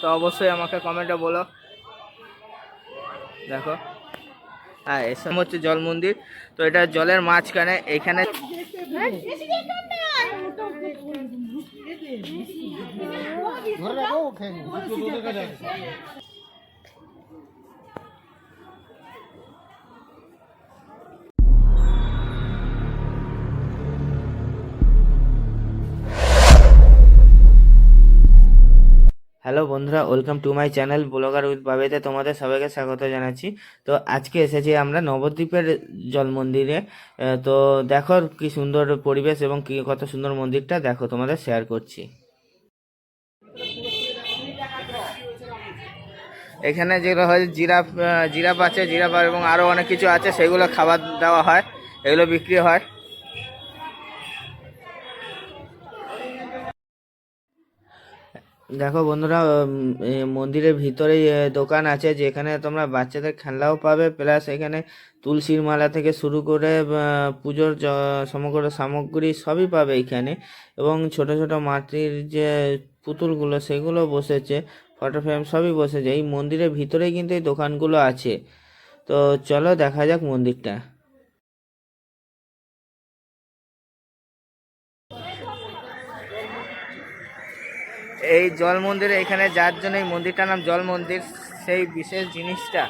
তো অবশ্যই আমাকে কমেন্টে বলো। দেখো। হ্যাঁ এসব হচ্ছে জল মন্দির। তো এটা জলের মাঝখানে, এখানে হ্যালো বন্ধুরা, welcome to my channel blogger with বাবেতে তোমাদের সবাইকে স্বাগত জানাচ্ছি। তো আজকে এসেছি আমরা নবদ্বীপের জল মন্দিরে তো দেখো কি সুন্দর পরিবেশ এবং কি কত সুন্দর মন্দিরটা, দেখো তোমাদের শেয়ার করছি। এখানে যেগুলো হয় জিরাফ জিরাফ আছে, জিরাফ এবং আরও অনেক কিছু আছে, সেগুলো খাবার দেওয়া হয়, এগুলো বিক্রি হয়। দেখো বন্ধুরা মন্দিরের ভিতরে দোকান আছে যেখানে তোমরা বাচ্চাদের খেলনাও পাবে। প্লাস এখানে তুলসীর মালা থেকে শুরু করে পুজোর সমগ্র সামগ্রী সবই পাবে এখানে। এবং ছোট ছোট মাটির যে পুতুলগুলো, সেগুলো বসেছে, ফটো ফ্রেম সবই বসেছে। এই মন্দিরের ভিতরেই কিন্তু এই দোকানগুলো আছে। তো চলো দেখা যাক মন্দিরটা। এই জল মন্দিরে এখানে যার জন্য এই মন্দিরটার নাম জল মন্দির, সেই বিশেষ জিনিসটা,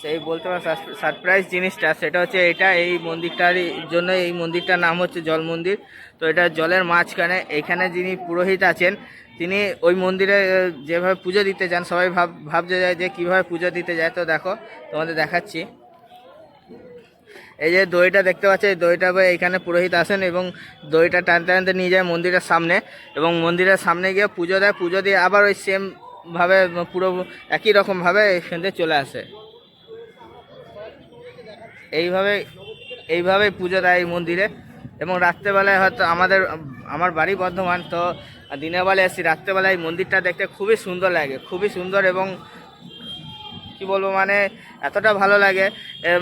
সেই বলতে পারো সারপ্রাইজ জিনিসটা, সেটা হচ্ছে এটা, এই মন্দিরটার জন্য এই মন্দিরটার নাম হচ্ছে জল মন্দির। তো এটা জলের মাঝখানে এখানে যিনি পুরোহিত আছেন, তিনি ওই মন্দিরে যেভাবে পুজো দিতে যান, সবাই ভাব, ভাবতে যায় যে কীভাবে পুজো দিতে যায়। তো দেখো, তোমাদের দেখাচ্ছি। এই যে দইটা দেখতে পাচ্ছ, এই দইটা বা এখানে পুরোহিত আসেন এবং দইটা টানতে টানতে নিয়ে যায় মন্দিরের সামনে এবং মন্দিরের সামনে গিয়ে পুজো দেয়। পুজো দিয়ে আবার ওই সেম ভাবে পুরো একই রকম ভাবে এখান থেকে চলে আসে। এইভাবে, এইভাবেই পুজো দেয় এই মন্দিরে এবং রাত্রেবেলায় হয়তো আমাদের, আমার বাড়ি বর্ধমান, তো দিনের বেলায় এসেছি রাত্রেবেলায় এই মন্দিরটা দেখতে খুবই সুন্দর লাগে, খুবই সুন্দর এবং কি বলব মানে এতটা ভালো লাগে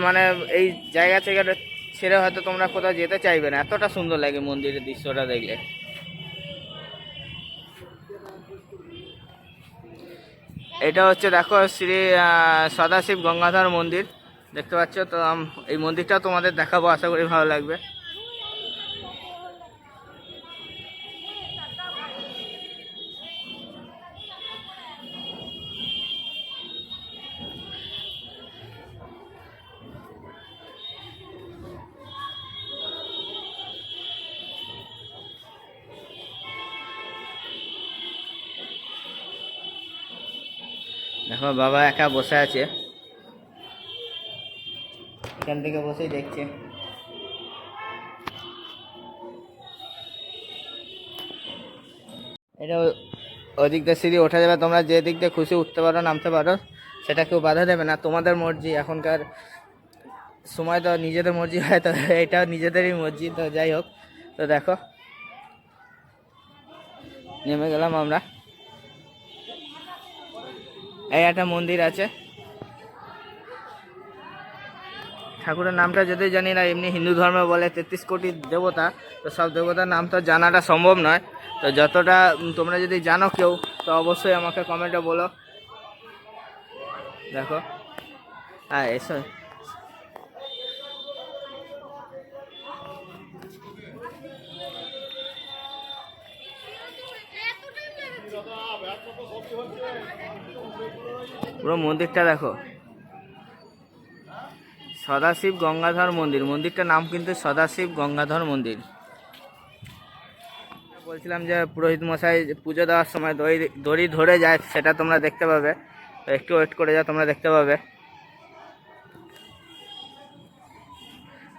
মানে এই জায়গা থেকে ছেড়ে হয়তো তোমরা কোথাও যেতে চাইবে না। এতটা সুন্দর লাগে মন্দিরের দৃশ্যটা দেখলে। এটা হচ্ছে, দেখো, শ্রী সদাশিব গঙ্গাধর মন্দির। দেখতে পাচ্ছ তো এই মন্দিরটা তোমাদের দেখাবো, আশা করি ভালো লাগবে। দেখো, বাবা একা বসে আছে। এখান থেকে বসেই দেখছে। এটা ওদিক দিয়ে সিঁড়ি ওঠা যাবে। তোমরা যে দিক দিয়ে খুশি উঠতে পারো, নামতে পারো, সেটা কেউ বাধা দেবে না। তোমাদের মর্জি, এখনকার সময় তো নিজেদের মর্জি হয়, তো এটা নিজেদেরই মর্জি, তো যাই হোক। তো দেখো, নেমে গেলাম আমরা। এই একটা মন্দির আছে। ঠাকুরের নামটা যদি জানি না, এমনি হিন্দু ধর্মে বলে তেত্রিশ কোটি দেবতা, তো সব দেবতার নাম তো জানাটা সম্ভব নয়। তো যতটা তোমরা যদি জানো কেউ, তো অবশ্যই আমাকে কমেন্টে বলো। দেখো। হ্যাঁ এসো। পুরো মন্দিরটা দেখো। সদাশিব গঙ্গাধর মন্দির। মন্দিরটার নাম কিন্তু সদাশিব গঙ্গাধর মন্দির। বলছিলাম যে পুরোহিত মশাই পুজো দেওয়ার সময় দড়ি দড়ি ধরে যায়, সেটা তোমরা দেখতে পাবে। একটু ওয়েট করে যাও, তোমরা দেখতে পাবে।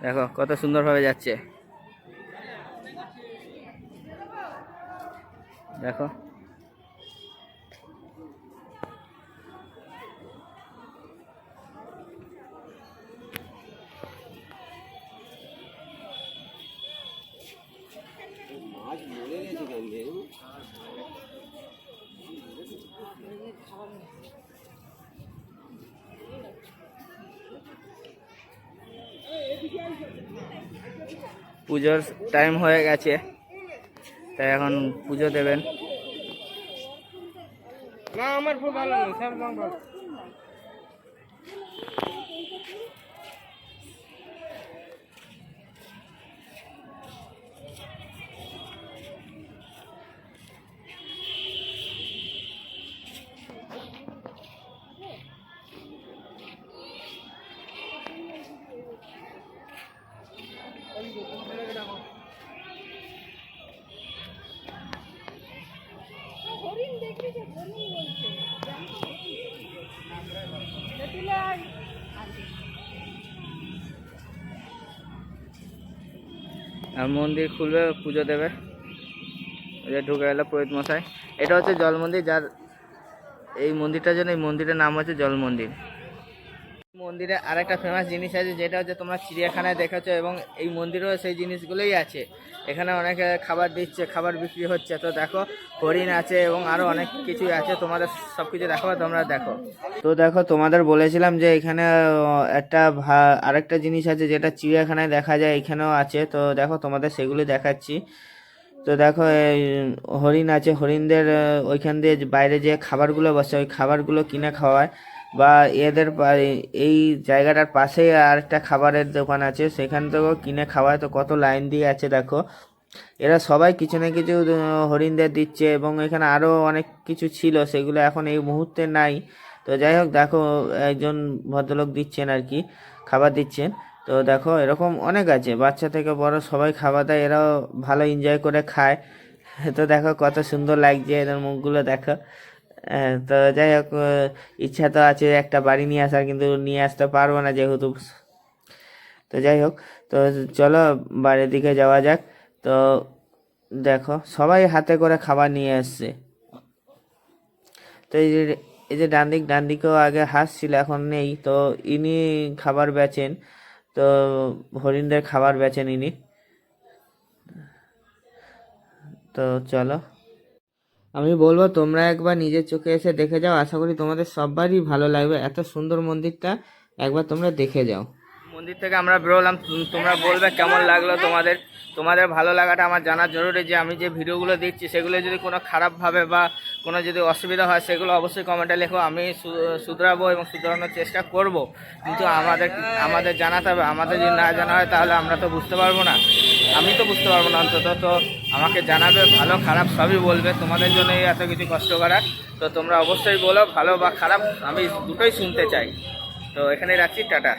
দেখো, কত সুন্দরভাবে যাচ্ছে। দেখো। পুজোর টাইম হয়ে গেছে তাই এখন পুজো দেবেন। না আমার খুব ভালো ভালো মন্দির খুলবে, পুজো দেবে। ঢুকে গেল পুরোহিত মশাই। এটা হচ্ছে জল মন্দির, যার এই মন্দিরটার জন্য, এই মন্দিরের নাম হচ্ছে জল মন্দির। মন্দিরে আরেকটা ফেমাস জিনিস আছে, যেটা হচ্ছে তোমরা চিড়িয়াখানায় দেখেছ এবং এই মন্দিরেও সেই জিনিসগুলোই আছে। এখানে অনেকে খাবার দিচ্ছে, খাবার বিক্রি হচ্ছে। তো দেখো, হরিণ আছে এবং আরও অনেক কিছু আছে। তোমাদের সব কিছু দেখাবো তোমরা দেখো। তো দেখো, তোমাদের বলেছিলাম যে এখানে একটা আরেকটা জিনিস আছে যেটা চিড়িয়াখানায় দেখা যায়, এখানেও আছে। তো দেখো, তোমাদের সেগুলি দেখাচ্ছি। তো দেখো হরিণ আছে। হরিণদের ওইখান দিয়ে বাইরে যে খাবারগুলো বসে, ওই খাবারগুলো কিনে খাওয়ায়। বা এদের এই জায়গাটার পাশেই আর একটা খাবারের দোকান আছে, সেখান থেকেও কিনে খাওয়ায়। তো কত লাইন দিয়ে আছে দেখো। এরা সবাই কিছু না কিছু হরিণদের দিচ্ছে এবং এখানে আরও অনেক কিছু ছিল, সেগুলো এখন এই মুহূর্তে নাই। তো যাই হোক, দেখো, একজন ভদ্রলোক দিচ্ছেন আর কি, খাবার দিচ্ছেন। তো দেখো, এরকম অনেক আছে, বাচ্চা থেকে বড় সবাই খাবার দেয়, এরাও ভালো এনজয় করে খায়। তো দেখো, কত সুন্দর লাগছে এদের মুখগুলো, দেখো। তো যাই হোক ইচ্ছা তো আছে একটা বাড়ি নিয়ে আসার, কিন্তু নিয়ে আসতে পারব না যেহেতু। তো যাই হোক তো চলো বাড়ির দিকে যাওয়া যাক। তো দেখো, সবাই হাতে করে খাবার নিয়ে আসছে তো এই যে এই যে ডান দিক, ডান দিকেও আগে হাঁস ছিল, এখন নেই। তো ইনি খাবার বেচেন। তো হরিণদের খাবার বেচেন ইনি। তো চলো। আমি বলব, তোমরা একবার নিজের চোখে এসে দেখে যাও। আশা করি তোমাদের সববারই ভালো লাগবে। এত সুন্দর মন্দিরটা একবার তোমরা দেখে যাও। মন্দির থেকে আমরা বেরোলাম। তোমরা বলবে কেমন লাগল তোমাদের। তোমাদের ভালো লাগাটা আমার জানা জরুরি যে আমি যে ভিডিওগুলো দিচ্ছি সেগুলো যদি কোনো খারাপভাবে বা কোনো যদি অসুবিধা হয়, সেগুলো অবশ্যই কমেন্টে লেখো। আমি শুধরাবো এবং শুধরানোর চেষ্টা করব। কিন্তু আমাদের আমাদের জানাতে হবে। আমাদের যদি না জানা হয়, তাহলে আমরা তো বুঝতে পারব না। আমি তো বুঝতে পারব না অন্তত। তো আমাকে জানাবে, ভালো, খারাপ সবই বলবে। তোমাদের জন্যই এত কিছু কষ্ট করার। তো তোমরা অবশ্যই বলো, ভালো বা খারাপ, আমি দুটোই শুনতে চাই। তো এখানে রাখছি। টাটা।